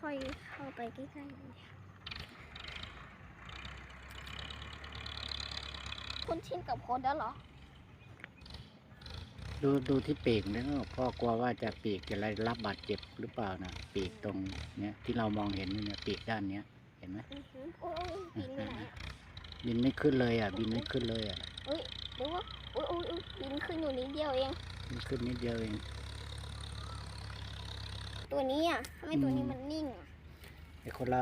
ค่อยๆเข้าไปใกล้ๆเลยคุณชินกับโค้ดแล้วเหรอ ดูดูที่ปีกนะพ่อกลัวว่าจะปีกจะอะไรรับบาดเจ็บหรือเปล่านะปีกตรงเนี้ยที่เรามองเห็นอยู่เนี่ยปีกด้านเนี้ยเห็นไหมอือหือโอ้ยบินไปไหนอะบินไม่ขึ้นเลยอะ บินไม่ขึ้นเลยอะเฮ้ยหรือว่าอุ้ยอุ้ยอุ้ยบินขึ้นอยู่นิดเดียวเองบินขึ้นนิดเดียวเอง ตัวนี้อะทำไมตัวนี้อืมมันนิ่งอะ ไอ้คนละ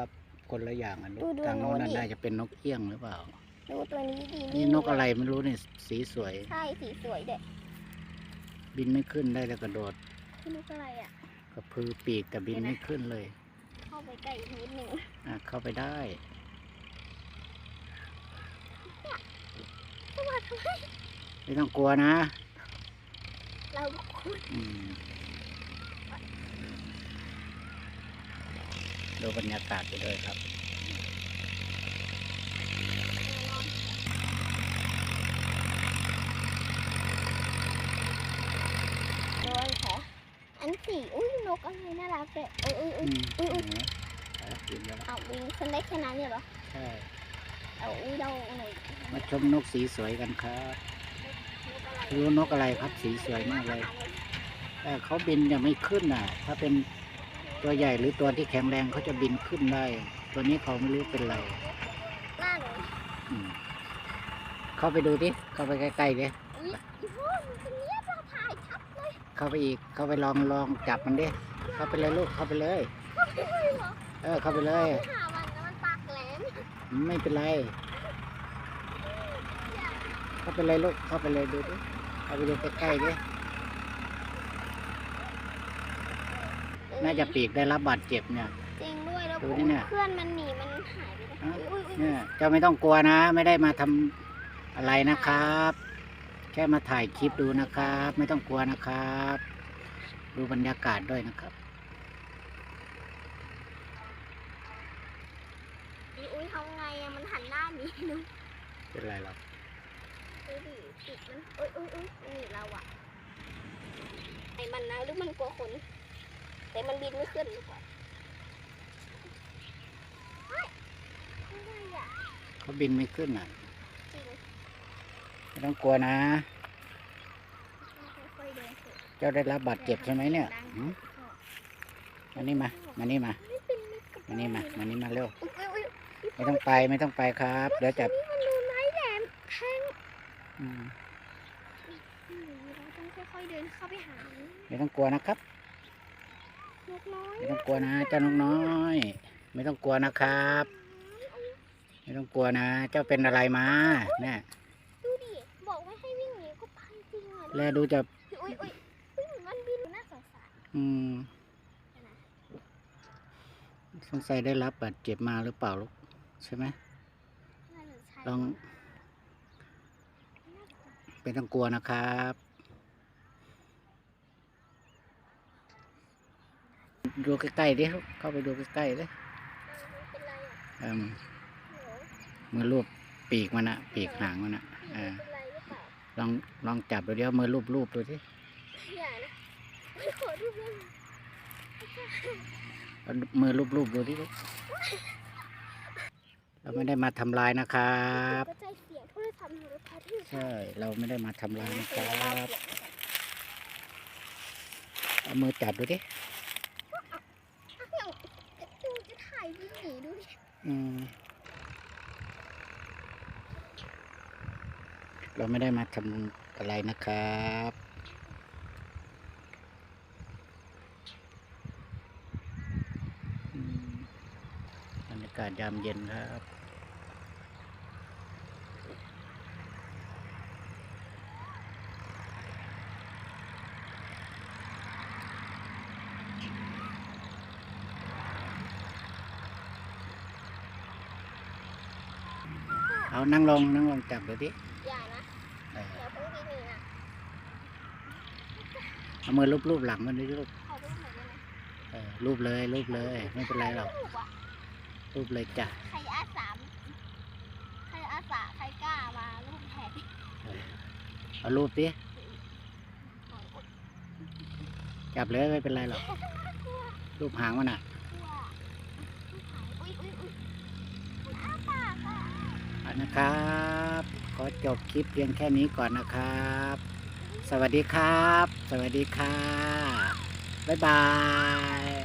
คนละอย่างอะลูกดูดูทางโน้นน่ะดิ น่าจะเป็นนกเอี้ยงหรือเปล่า ดูตัวนี้ดีนี่นกอะไรไม่รู้เนี่ยสีสวย ใช่สีสวยเด็ดบินไม่ขึ้นได้แต่กระโดดคือนกอะไรอะ กระพือปีกแต่บินไม่ขึ้นเลย เข้าไปใกล้อีกนิดหนึ่งอะเข้าไปได้เข้ามาทำไมไม่ต้องกลัวนะ เราอืม ดูบรรยากาศไปด้วยครับโดนค่ะ อันสีอุ้ยนกอะไรน่ารักเลยเอ้ยเอ้ยอืเอ้ยมอุ๊ยอุ๊ยเห็นไหมเอาละบินแล้วเอาบินขึ้นได้แค่นั้นเนี่ยเหรอ ใช่ เอาอุ้ยเราหน่อยมาชมนกสีสวยกันครับนกอะไรรู้นกอะไรครับสีสวยมากเลยแต่เขาบินยังไม่ขึ้นน่ะ ถ้าเป็น ตัวใหญ่หรือตัวที่แข็งแรงเขาจะบินขึ้นได้ ตัวนี้เขาไม่รู้เป็นไรหน้าหนูอืมเข้าไปดูดิเข้าไปใกล้ๆดิอุ้ยอีพ่อมันเป็นเนี้ยเราถ่ายชัดเลยเข้าไปอีกเข้าไปลองลองจับมันดิเข้าไปเลยลูกเข้าไปเลยเออเข้าไปเลยหามันแล้วมันปากแหลมไม่เป็นไร เข้าไปเลยลูกเข้าไปเลยดูดิเข้าไปดูใกล้ๆดิ น่าจะปีกได้รับบาดเจ็บเนี่ย จริงด้วยแล้วดูนี่เนี่ย เพื่อนมันหนีมันหายไปเลยอะอุ้ยอุ้ยเนี่ยเจ้าไม่ต้องกลัวนะ ไม่ได้มาทำอะไรนะครับ แค่มาถ่ายคลิปดูนะครับ ไม่ต้องกลัวนะครับ ดูบรรยากาศด้วยนะครับอุ้ยอุ้ยทำไงอะมันหันหน้าหนีหนูเป็นไรหรอกดูดิปีกมันอุ้ยอุ้ยอุ้ยมันหนีเราอะไอ้มันนะหรือมันกลัวคน แต่มันบินไม่ขึ้นหรือเปล่าเฮ้ยอะไรอะเขาบินไม่ขึ้นอะจริงไม่ต้องกลัวนะค่อยๆเดินเถอะเจ้าได้รับบาดเจ็บใช่ไหมเนี่ยหืมมานี่มามานี่มาไม่เป็นมิตรกับมานี่มามานี่มาเร็วอุ๊ยอุ๊ยอุ๊ยไม่ต้องไปไม่ต้องไปครับ เดี๋ยวจะนี่มันดูไม้แหลมแทงอืมอืมเราต้องค่อยๆเดินเข้าไปหาไม่ต้องกลัวนะครับนกน้อย ไม่ต้องกลัวนะเจ้านกน้อย ไม่ต้องกลัวนะครับ ไม่ต้องกลัวนะ เจ้าเป็นอะไรมาเนี่ยดูดิบอกว่าให้วิ่งหนีก็ไปจริงอะแลดูจะอุ้ยอุ้ยอุ้ยมันบินน่าสงสารอืมสงสัยได้รับบาดเจ็บมาหรือเปล่าลูกใช่ไหมน่าจะใช่ลองไม่ต้องกลัวนะครับ ดูใกล้ๆดิลูกเข้าไปดูใกล้ๆดิเป็นไรอะเอิ่มโหมือรูปปีกมันอะปีกหางมันอะเออเป็นไรหรือเปล่าลองลองจับดูเดี๋ยวมือรูปรูปดูสิอย่านะไม่ขอดูเลยเอามือรูปรูปดูดิลูกเราไม่ได้มาทำลายนะครับก็ใจเสียงโทรศัพท์หนูพาที่ใช่เราไม่ได้มาทำลายนะครับ เอามือจับดูดิ อ้าวจะดูจะถ่าย วิ่งหนีดูดิอืม เราไม่ได้มาทำอะไรนะครับ บรรยากาศยามเย็นครับ เอานั่งลงนั่งลงจับดูดิอย่านะเอออย่าเพิ่งบินหนีนะเอามือรูปรูปหลังมันดิลูกขอดูหน่อยได้ไหมเออรูปเลยรูปเลย ไม่เป็นไรหรอกลูอะรูปเลยจ้ะใครอาสาใครอาสาใครกล้ามาลูกแทนเออเอารูปดิจับเลยไม่เป็นไรหรอกรูปหางมันอะ กลัว นะครับ ก็จบคลิปเพียงแค่นี้ก่อนนะครับ สวัสดีครับ สวัสดีค่ะ บ๊ายบาย